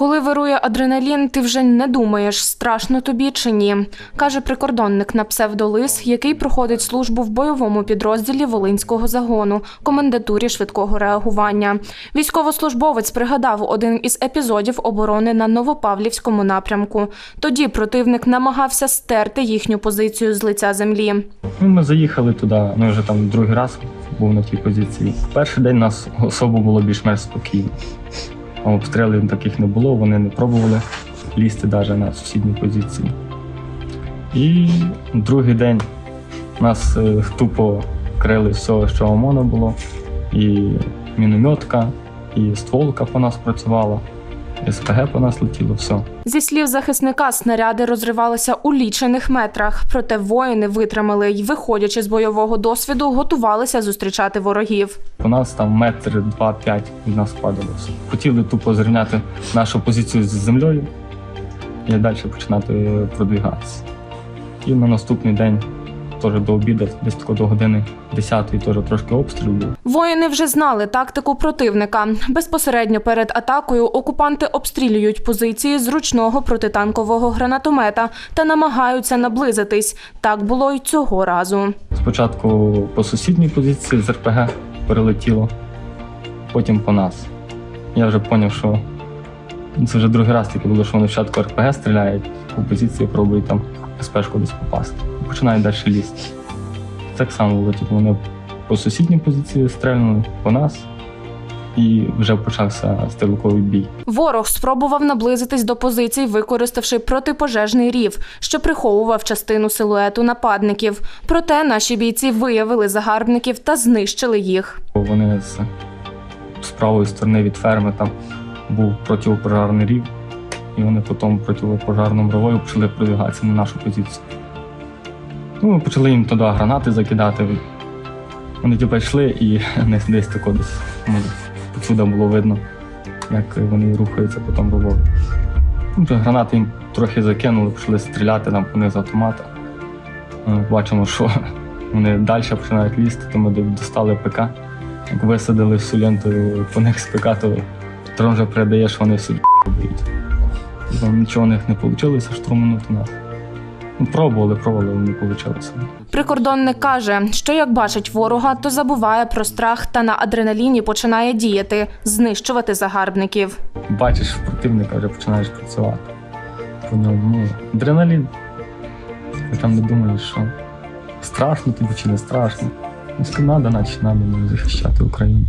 Коли вирує адреналін, ти вже не думаєш, страшно тобі чи ні, каже прикордонник на псевдолис, який проходить службу в бойовому підрозділі Волинського загону, комендатурі швидкого реагування. Військовослужбовець пригадав один із епізодів оборони на Новопавлівському напрямку. Тоді противник намагався стерти їхню позицію з лиця землі. Ну, ми заїхали туди, ну вже там другий раз був на тій позиції. Перший день нас особо було більш-менш спокійно. Обстрілів таких не було, вони не пробували лізти навіть на сусідні позиції. І другий день нас е, тупо крили все, що ОМОНа було. І мінометка, і стволка по нас працювала, СПГ по нас летіло, все. Зі слів захисника, снаряди розривалися у лічених метрах, проте воїни витримали й, виходячи з бойового досвіду, готувалися зустрічати ворогів. У нас там метр два-п'ять від нас падало все. Хотіли тупо зрівняти нашу позицію з землею і далі починати продвигатися. І на наступний день, теж до обіду, десь тако до години 10 теж трошки обстріл був. Воїни вже знали тактику противника. Безпосередньо перед атакою окупанти обстрілюють позиції з ручного протитанкового гранатомета та намагаються наблизитись. Так було й цього разу. Спочатку по сусідній позиції з РПГ перелетіло, потім по нас. Я вже зрозумів, що це вже другий раз таке було, що вони спочатку РПГ стріляють, по позиції пробують там СПшку десь попасти. Починають далі лізти. Так само було, типу, вони по сусідній позиції стрельнули по нас, і вже почався стрілковий бій. Ворог спробував наблизитись до позицій, використавши протипожежний рів, що приховував частину силуету нападників. Проте наші бійці виявили загарбників та знищили їх. Вони з, з правої сторони від ферми там був протипожарний рів, і вони потім протипожарним ровою почали продвигатися на нашу позицію. Ну, ми почали їм туди гранати закидати. Вони типу йшли і десь десь тако десь посюди було видно, як вони рухаються по тому ровою. Ну, гранати їм трохи закинули, почали стріляти там по них з автомата. Бачимо, що вони далі починають лізти, то ми достали ПК. Як висадили всю ленту по них з ПК, то трон вже передає, що вони всі боють. Там нічого у них не вийшло штурманути нас. Ну, пробували, пробували, але не вийшло. Прикордонник каже, що як бачить ворога, то забуває про страх та на адреналіні починає діяти, знищувати загарбників. Бачиш противника, вже починаєш працювати. По ньому ну, адреналін. Ти там не думаєш, що страшно тобі чи не страшно. Якщо треба, значить треба ну, захищати Україну.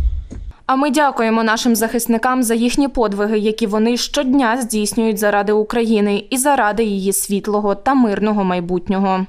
А ми дякуємо нашим захисникам за їхні подвиги, які вони щодня здійснюють заради України і заради її світлого та мирного майбутнього.